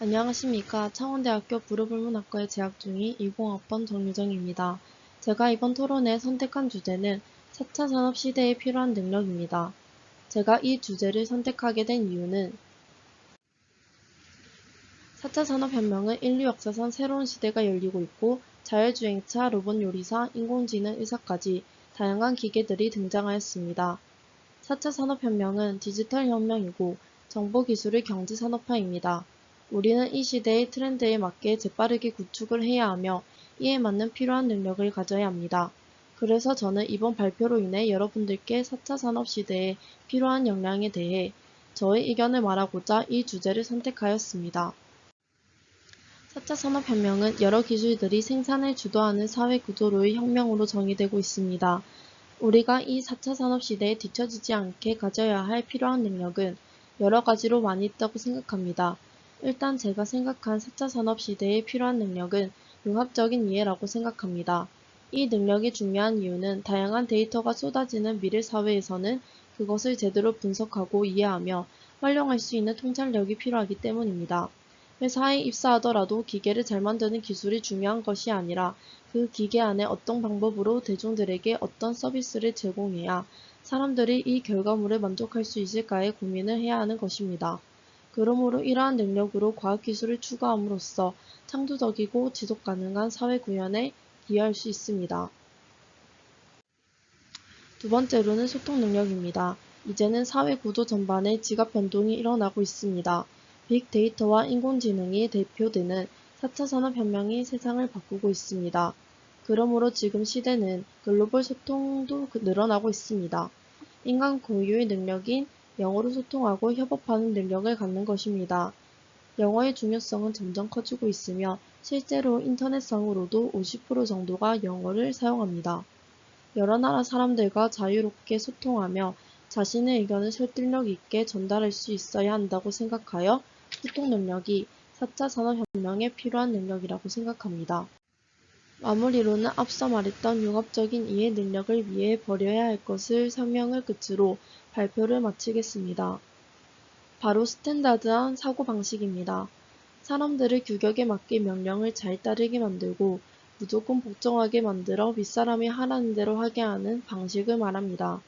안녕하십니까. 창원대학교 부르불문학과에 재학 중인 20학번 정유정입니다. 제가 이번 토론에 선택한 주제는 4차 산업 시대에 필요한 능력입니다. 제가 이 주제를 선택하게 된 이유는 4차 산업혁명은 인류 역사상 새로운 시대가 열리고 있고 자율주행차, 로봇 요리사, 인공지능 의사까지 다양한 기계들이 등장하였습니다. 4차 산업혁명은 디지털 혁명이고 정보기술의 경제산업화입니다. 우리는 이 시대의 트렌드에 맞게 재빠르게 구축을 해야 하며 이에 맞는 필요한 능력을 가져야 합니다. 그래서 저는 이번 발표로 인해 여러분들께 4차 산업 시대에 필요한 역량에 대해 저의 의견을 말하고자 이 주제를 선택하였습니다. 4차 산업혁명은 여러 기술들이 생산을 주도하는 사회 구조로의 혁명으로 정의되고 있습니다. 우리가 이 4차 산업 시대에 뒤처지지 않게 가져야 할 필요한 능력은 여러 가지로 많이 있다고 생각합니다. 일단 제가 생각한 4차 산업 시대에 필요한 능력은 융합적인 이해라고 생각합니다. 이 능력이 중요한 이유는 다양한 데이터가 쏟아지는 미래 사회에서는 그것을 제대로 분석하고 이해하며 활용할 수 있는 통찰력이 필요하기 때문입니다. 회사에 입사하더라도 기계를 잘 만드는 기술이 중요한 것이 아니라 그 기계 안에 어떤 방법으로 대중들에게 어떤 서비스를 제공해야 사람들이 이 결과물에 만족할 수 있을까에 고민을 해야 하는 것입니다. 그러므로 이러한 능력으로 과학기술을 추구함으로써 창조적이고 지속가능한 사회 구현에 기여할 수 있습니다. 두 번째로는 소통 능력입니다. 이제는 사회 구조 전반에 지각 변동이 일어나고 있습니다. 빅데이터와 인공지능이 대표되는 4차 산업혁명이 세상을 바꾸고 있습니다. 그러므로 지금 시대는 글로벌 소통도 늘어나고 있습니다. 인간 고유의 능력인 영어로 소통하고 협업하는 능력을 갖는 것입니다. 영어의 중요성은 점점 커지고 있으며 실제로 인터넷상으로도 50% 정도가 영어를 사용합니다. 여러 나라 사람들과 자유롭게 소통하며 자신의 의견을 설득력 있게 전달할 수 있어야 한다고 생각하여 소통 능력이 4차 산업혁명에 필요한 능력이라고 생각합니다. 마무리로는 앞서 말했던 융합적인 이해 능력을 위해 버려야 할 것을 설명을 끝으로 발표를 마치겠습니다. 바로 스탠다드한 사고방식입니다. 사람들을 규격에 맞게 명령을 잘 따르게 만들고 무조건 복종하게 만들어 윗사람이 하라는 대로 하게 하는 방식을 말합니다.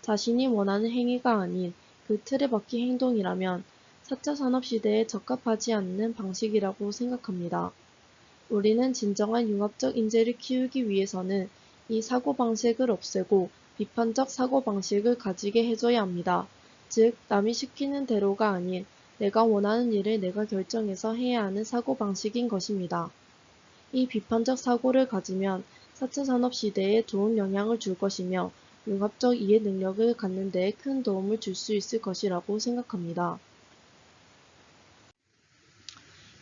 자신이 원하는 행위가 아닌 그 틀에 박힌 행동이라면 4차 산업시대에 적합하지 않는 방식이라고 생각합니다. 우리는 진정한 융합적 인재를 키우기 위해서는 이 사고방식을 없애고 비판적 사고방식을 가지게 해줘야 합니다. 즉, 남이 시키는 대로가 아닌 내가 원하는 일을 내가 결정해서 해야 하는 사고방식인 것입니다. 이 비판적 사고를 가지면 4차 산업 시대에 좋은 영향을 줄 것이며 융합적 이해 능력을 갖는 데에 큰 도움을 줄 수 있을 것이라고 생각합니다.